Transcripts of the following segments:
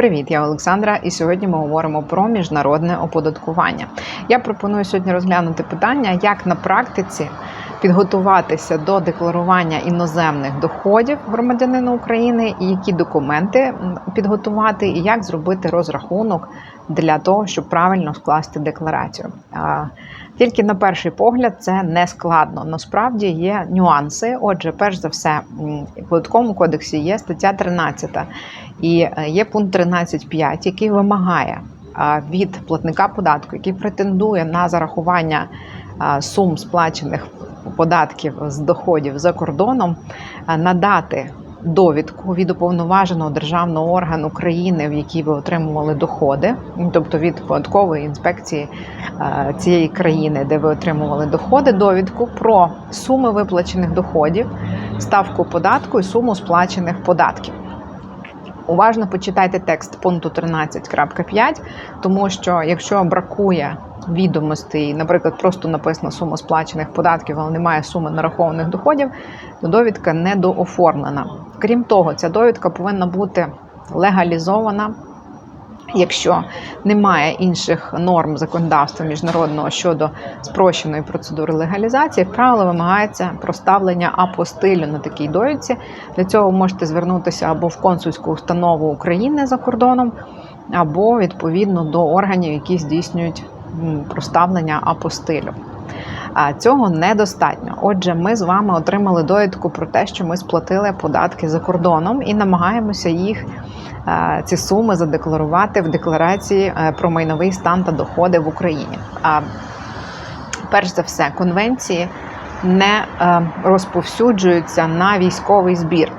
Привіт, я Олександра, і сьогодні ми говоримо про міжнародне оподаткування. Я пропоную сьогодні розглянути питання, як на практиці підготуватися до декларування іноземних доходів громадянина України, і які документи підготувати, і як зробити розрахунок для того, щоб правильно скласти декларацію. Тільки на перший погляд це не складно. Насправді є нюанси. Отже, перш за все, в податковому кодексі є стаття 13 і е, є пункт 13.5, який вимагає від платника податку, який претендує на зарахування сум сплачених податків з доходів за кордоном, надати довідку від уповноваженого державного органу країни, в якій ви отримували доходи, тобто від податкової інспекції е, цієї країни, де ви отримували доходи, довідку про суми виплачених доходів, ставку податку і суму сплачених податків. Уважно почитайте текст пункту 13.5, тому що якщо бракує відомостей, наприклад, просто написана сума сплачених податків, але немає суми нарахованих доходів, то довідка недооформлена. Крім того, ця довідка повинна бути легалізована. Якщо немає інших норм законодавства міжнародного щодо спрощеної процедури легалізації, як правило, вимагається проставлення апостилю на такій довідці. Для цього ви можете звернутися або в консульську установу України за кордоном, або відповідно до органів, які здійснюють проставлення апостилю. Цього недостатньо. Отже, ми з вами отримали довідку про те, що ми сплатили податки за кордоном і намагаємося їх ці суми задекларувати в декларації е, про майновий стан та доходи в Україні. А перш за все, конвенції не е, розповсюджуються на військовий збір.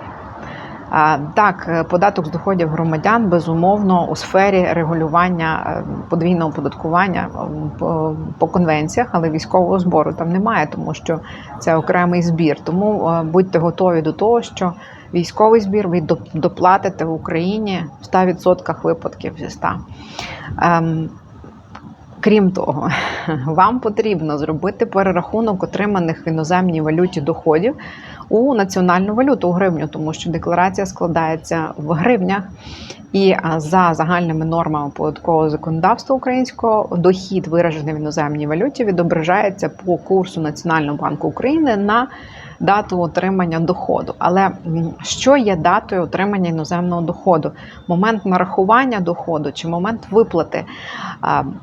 Так, е, податок з доходів громадян безумовно у сфері регулювання е, подвійного оподаткування е, по, конвенціях, але військового збору там немає, тому що це окремий збір. Тому будьте готові до того, що військовий збір ви доп- доплатите в Україні в 100% випадків зі 100. Крім того, вам потрібно зробити перерахунок отриманих в іноземній валюті доходів у національну валюту у гривню, тому що декларація складається в гривнях. І за загальними нормами податкового законодавства українського дохід, виражений в іноземній валюті, відображається по курсу Національного банку України на дату отримання доходу. Але що є датою отримання іноземного доходу? Момент нарахування доходу чи момент виплати?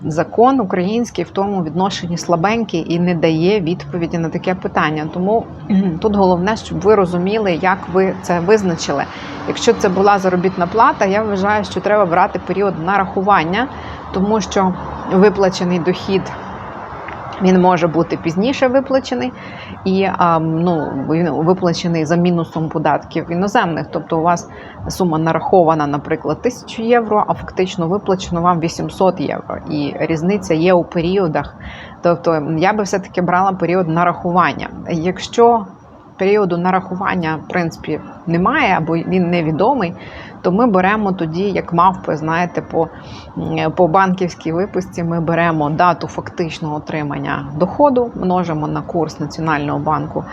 Закон український в тому відношенні слабенький і не дає відповіді на таке питання. Тому тут головне, щоб ви розуміли, як ви це визначили. Якщо це була заробітна плата, я вважаю, що треба брати період нарахування, тому що виплачений дохід. Він може бути пізніше виплачений і ну, він виплачений за мінусом податків іноземних. Тобто у вас сума нарахована, наприклад, 1000 євро, а фактично виплачено вам 800 євро. І різниця є у періодах. Тобто я би все-таки брала період нарахування. Якщо періоду нарахування, в принципі, немає або він невідомий, то ми беремо тоді, як мавпи, знаєте, по, по банківській виписці ми беремо дату фактичного отримання доходу, множимо на курс Національного банку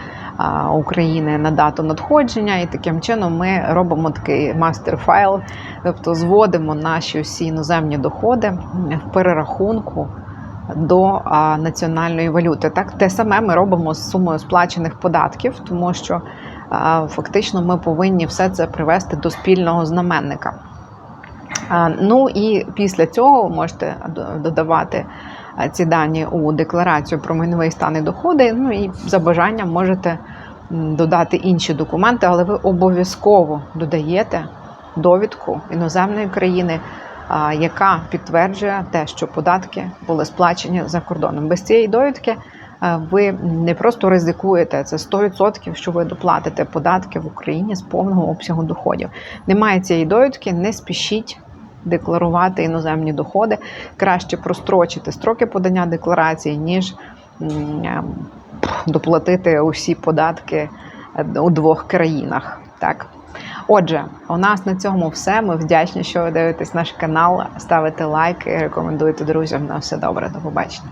України на дату надходження, і таким чином ми робимо такий мастер-файл, тобто зводимо наші усі іноземні доходи в перерахунку до національної валюти. Так, те саме ми робимо з сумою сплачених податків, тому що фактично ми повинні все це привести до спільного знаменника. Ну і після цього можете додавати ці дані у декларацію про майновий стан і доходи. Ну і за бажанням можете додати інші документи, але ви обов'язково додаєте довідку іноземної країни, яка підтверджує те, що податки були сплачені за кордоном. Без цієї довідки е, ви не просто ризикуєте це 100%, що ви доплатите податки в Україні з повного обсягу доходів. Немає цієї довідки, не спішіть. Декларувати іноземні доходи краще прострочити строки подання декларації, ніж е, доплатити усі податки е, у двох країнах. Так. Отже, у нас на цьому все. Ми вдячні, що ви дивитесь наш канал. Ставите лайки, рекомендуйте друзям. На все добре. До побачення.